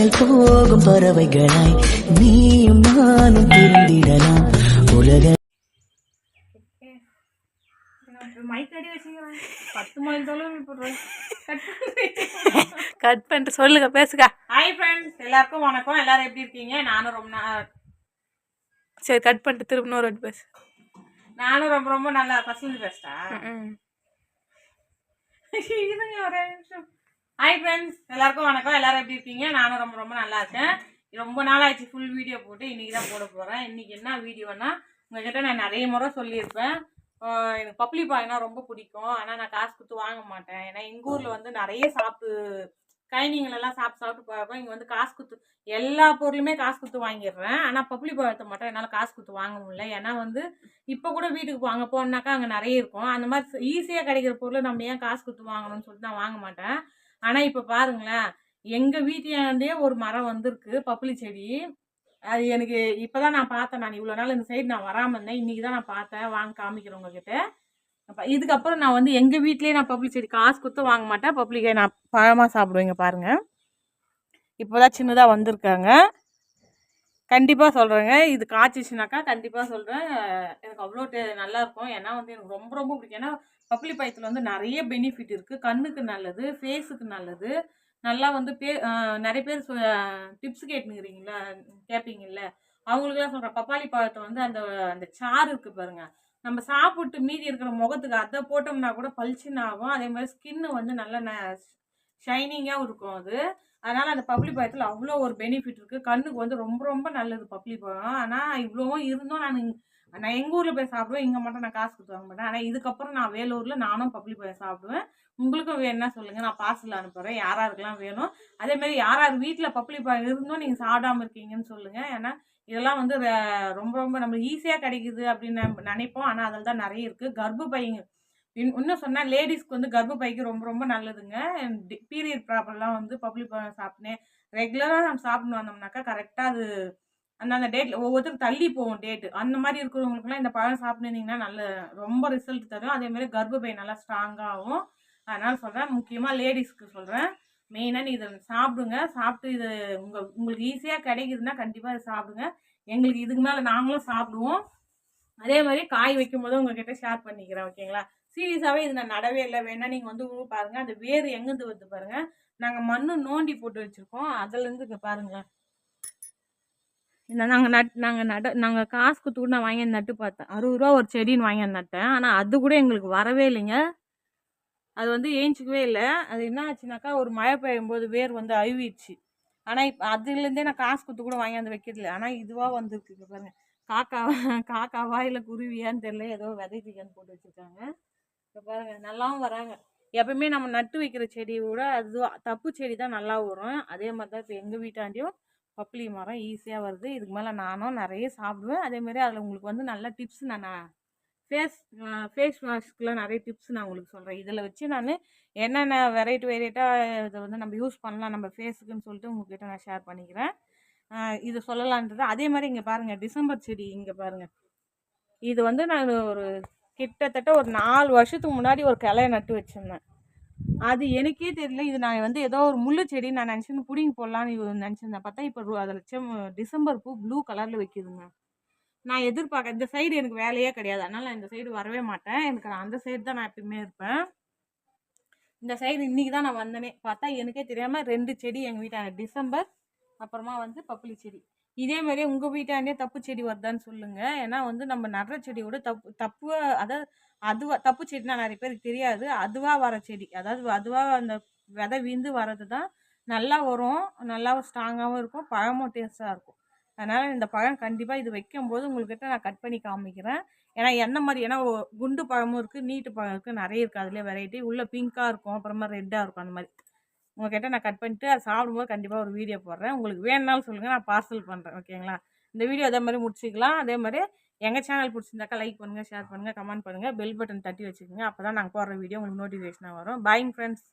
விண்ணில் போகும் பறவைகளாய் நீயும் நானும் பிரிந்திடலாம். உலக மைக் அடி வச்சுக்கிறேன் பத்து மைல் தொலைவு போடுறேன் கட் பண்ணிட்டு சொல்லுங்க பேசுங்க. ஹாய் ஃப்ரெண்ட்ஸ் எல்லாருக்கும் வணக்கம். எல்லாரும் எப்படி இருக்கீங்க? நானும் ரொம்ப நா- சரி கட் பண்ணிட்டு திரும்ப இன்னொரு வாட்டி பேசு. நானும் ரொம்ப ரொம்ப நல்லா பசங்க பேசிட்டா ம். இருங்க ஒரே நிமிஷம். ஹாய் ஃப்ரெண்ட்ஸ் எல்லாருக்கும் வணக்கம். எல்லாரும் எப்படி இருக்கீங்க? நானும் ரொம்ப ரொம்ப நல்லா இருக்கேன். ரொம்ப நாள் ஆச்சு ஃபுல் வீடியோ போட்டு இன்னைக்கு தான் போட போகிறேன் இன்னைக்கு என்ன வீடியோனா உங்ககிட்ட நான் நிறைய முறை சொல்லியிருப்பேன். எனக்கு பப்ளி பாய்னா ரொம்ப பிடிக்கும். ஆனால் நான் காசு கொடுத்து வாங்க மாட்டேன். ஏன்னா எங்கள் ஊரில் வந்து நிறைய சாப்பிட்டு கைனிங்களெல்லாம் சாப்பிட்டு சாப்பிட்டு போகிறப்ப இங்கே வந்து காசு கொடுத்து எல்லா பொருளுமே காசு கொடுத்து வாங்கிடுறேன். ஆனால் பப்ளி பழத்தை மட்டும் என்னால் காசு கொடுத்து வாங்க முடியல. ஏன்னா வந்து இப்போ கூட வீட்டுக்கு வாங்க போனாக்கா அங்கே நிறைய இருக்கும். அந்த மாதிரி ஈஸியாக கிடைக்கிற பொருளை நம்ம ஏன் காசு கொடுத்து வாங்கணும்னு சொல்லிட்டு நான் வாங்க மாட்டேன். ஆனால் இப்போ பாருங்களேன். எங்கள் வீட்டாண்டே ஒரு மரம் வந்திருக்கு பப்ளி செடி. அது எனக்கு இப்போ தான் நான் பார்த்தேன் நான். இவ்வளோ நாள் இந்த சைடு நான் வராமல் இருந்தேன். இன்றைக்கி தான் நான் பார்த்தேன். வாங்க காமிக்கிறேன் உங்ககிட்ட. இதுக்கப்புறம் நான் வந்து எங்கள் வீட்லேயே நான் பப்ளி செடி காசு கொடுத்து வாங்க மாட்டேன். பப்ளிக்கை நான் பழமாக சாப்பிடுவேங்க பாருங்கள் இப்போ தான் சின்னதாக வந்திருக்காங்க. கண்டிப்பாக சொல்கிறேங்க இது காய்ச்சிச்சுனாக்கா கண்டிப்பாக சொல்கிறேன் எனக்கு அவ்வளோ டே நல்லா இருக்கும். ஏன்னா வந்து எனக்கு ரொம்ப ரொம்ப பிடிக்கும். ஏன்னா பப்ளி பயத்தில் வந்து நிறைய பெனிஃபிட் இருக்குது கண்ணுக்கு நல்லது ஃபேஸுக்கு நல்லது. நல்லா வந்து பே நிறைய பேர் டிப்ஸ் கேட்டுங்கிறீங்களா கேட்பீங்கல்ல அவங்களுக்குலாம் சொல்கிறேன் பப்பாளி பழத்தை வந்து அந்த அந்த சாறு இருக்குது பாருங்கள் நம்ம சாப்பிட்டு மீதி இருக்கிற முகத்துக்கு அதை போட்டோம்னா கூட பளிச்சுன்னு ஆகும். அதே மாதிரி ஸ்கின்னு வந்து நல்லா ஷைனிங்காகவும் இருக்கும் அது. அதனால் அந்த பப்ளி பழத்தில் அவ்வளோ ஒரு பெனிஃபிட் இருக்குது கண்ணுக்கு வந்து ரொம்ப ரொம்ப நல்லது பப்ளி பழம். ஆனால் இவ்வளோவும் இருந்தும் நான் நான் எங்கள் ஊரில் போய் சாப்பிடுவேன் இங்கே மட்டும் நான் காசு கொடுத்து வாங்க மாட்டேன். ஆனால் இதுக்கப்புறம் நான் வேலூரில் நானும் பப்ளிக் போய் சாப்பிடுவேன். உங்களுக்கும் வேணும்னா சொல்லுங்கள் நான் பார்சல் அனுப்புகிறேன் யார் யாருக்கெல்லாம் வேணும்? அதேமாரி யார் யார் வீட்டில் பப்ளிக் பாய் இருந்தும் நீங்கள் சாப்பிடாம இருக்கீங்கன்னு சொல்லுங்கள் ஏன்னா இதெல்லாம் வந்து ரொம்ப ரொம்ப நம்ம ஈஸியாக கிடைக்குது அப்படின்னு நினைப்போம். ஆனால் அதில் தான் நிறைய இருக்குது கர்ப்பப்பைங்க இன்னும் சொன்னால் லேடிஸ்க்கு வந்து கர்ப்பப்பைக்கு ரொம்ப ரொம்ப நல்லதுங்க. பீரியட் ப்ராப்ளம்லாம் வந்து பப்ளிக் சாப்பிட்டேன். ரெகுலராக நம்ம சாப்பிட்டு வந்தோம்னாக்கா கரெக்டாக அது அந்தந்த டேட்டில் ஒவ்வொருத்தரும் தள்ளி போகும் டேட்டு அந்த மாதிரி இருக்கிறவங்களுக்குலாம் இந்த பழம் சாப்பிட்டுருந்தீங்கன்னா நல்ல ரொம்ப ரிசல்ட் தரும். அதேமாதிரி கர்ப்பப்பை நல்லா ஸ்ட்ராங்காகும் அதனால் சொல்கிறேன் முக்கியமாக லேடிஸ்க்கு சொல்கிறேன் மெயினாக நீ இதை சாப்பிடுங்க. சாப்பிட்டு இது உங்கள் உங்களுக்கு ஈஸியாக கிடைக்குதுன்னா கண்டிப்பாக இதை சாப்பிடுங்க. எங்களுக்கு இதுக்கு மேலே நாங்களும் சாப்பிடுவோம். அதே மாதிரி காய் வைக்கும் போது உங்ககிட்ட ஷேர் பண்ணிக்கிறேன் ஓகேங்களா சீரியஸாகவே இது நான் நடவே இல்லை. வேணால் நீங்கள் வந்து பாருங்கள் அந்த வேர் எங்கேருந்து வந்து பாருங்கள் நாங்கள் மண்ணு நோண்டி போட்டு வச்சுருக்கோம். அதுலேருந்து இங்கே பாருங்களேன். நாங்கள் நட் நாங்கள் நட நாங்கள் காசு கொடுத்து கூட நான் வாங்கி நட்டு பார்த்தேன். அறுபது ரூபா ஒரு செடின்னு வாங்கி நட்டேன். ஆனால் அது கூட எங்களுக்கு வரவே இல்லைங்க. அது வந்து ஏஞ்சிக்கவே இல்லை. அது என்ன ஆச்சுனாக்கா ஒரு மழை பெய்யும் போது வேர் வந்து அழுவிடுச்சு. ஆனால் இப்போ அதுலேருந்தே நான் காசு கொடுத்து கூட வாங்கியாந்து வைக்கிறதில்ல. ஆனால் இதுவாக வந்துருக்கு. பாருங்கள் காக்காவா காக்காவா இல்லை குருவியான்னு தெரியல. ஏதோ விதைச்சிக்கன்னு போட்டு வச்சுருக்காங்க. இப்போ பாருங்கள் நல்லாவும் வராங்க. எப்பவுமே நம்ம நட்டு வைக்கிற செடியை விட அது தப்பு செடி தான் நல்லா வரும். அதே மாதிரி தான் இப்போ எங்கள் வீட்டாண்டியும் பப்ளி மரம் ஈஸியாக வருது. இதுக்கு மேலே நானும் நிறைய சாப்பிடுவேன். அதேமாதிரி அதில் உங்களுக்கு வந்து நல்ல டிப்ஸ் நான் ஃபேஸ் ஃபேஸ் வாஷ்க்குலாம் நிறைய டிப்ஸ் நான் உங்களுக்கு சொல்கிறேன் இதில் வச்சு நான் என்னென்ன வெரைட்டி வெரைட்டாக இதை வந்து நம்ம யூஸ் பண்ணலாம் நம்ம ஃபேஸுக்குன்னு சொல்லிட்டு உங்ககிட்ட நான் ஷேர் பண்ணிக்கிறேன். இதை இது சொல்லலான்றது. அதே மாதிரி இங்கே பாருங்கள் டிசம்பர் செடி இங்கே பாருங்கள் இது வந்து நான் ஒரு கிட்டத்தட்ட ஒரு நாலு வருஷத்துக்கு முன்னாடி ஒரு கிளைய நட்டு வச்சுருந்தேன். அது எனக்கே தெரியல. இது நான் வந்து ஏதோ ஒரு முள்ளு செடி நான் நினச்சின்னு புடிங்கி போடலான்னு நினச்சிருந்தேன் பார்த்தா இப்போ அதில் செம் டிசம்பர் பூ ப்ளூ கலரில் வைக்கிதுங்க. நான் எதிர்பார்க்க இந்த சைடு எனக்கு வேலையே கிடையாது. அதனால் நான் இந்த சைடு வரவே மாட்டேன். எனக்கு நான் அந்த சைடு தான் நான் எப்பயுமே இருப்பேன். இந்த சைடு இன்றைக்கி தான் நான் வந்தேனே. பார்த்தா எனக்கே தெரியாமல் ரெண்டு செடி எங்கள் வீட்டான டிசம்பர் அப்புறமா வந்து பப்புளி செடி. இதே மாதிரியே உங்கள் வீட்டாண்டே தப்பு செடி வருதான்னு சொல்லுங்கள் ஏன்னா வந்து நம்ம நடுற செடியோட தப்பு தப்பு அதாவது அதுவாக தப்பு செடினா நிறைய பேருக்கு தெரியாது. அதுவாக வர செடி அதாவது அதுவாக அந்த விதை விந்து வர்றது தான் நல்லா வரும். நல்லா ஸ்ட்ராங்காகவும் இருக்கும். பழமும் டேஸ்ட்டாக இருக்கும். அதனால் இந்த பழம் கண்டிப்பாக இது வைக்கும்போது உங்கள்கிட்ட நான் கட் பண்ணி காமிக்கிறேன். ஏன்னா என்ன மாதிரி ஏன்னா குண்டு பழமும் இருக்குது நீட்டு பழம் இருக்குது நிறைய இருக்குது அதுலேயே வெரைட்டி உள்ளே பிங்க்காக இருக்கும் அப்புறமா ரெட்டாக இருக்கும் அந்த மாதிரி. உங்கள்கிட்ட நான் கட் பண்ணிட்டு அதை சாப்பிடும்போது கண்டிப்பாக ஒரு வீடியோ போடுறேன். உங்களுக்கு வேணுனாலும் சொல்லுங்கள் நான் பார்சல் பண்ணுறேன் ஓகேங்களா இந்த வீடியோ அதே மாதிரி முடிச்சிக்கலாம். அதே மாதிரி எங்கள் சேனல் பிடிச்சிருந்தாக்கா லைக் பண்ணுங்கள் ஷேர் பண்ணுங்கள் கமெண்ட் பண்ணுங்கள் பெல் பட்டன் தட்டி வச்சுக்கோங்க. அப்போ தான் நாங்கள் போடுற வீடியோ உங்களுக்கு நோட்டிஃபிகேஷனாக வரும். Buying friends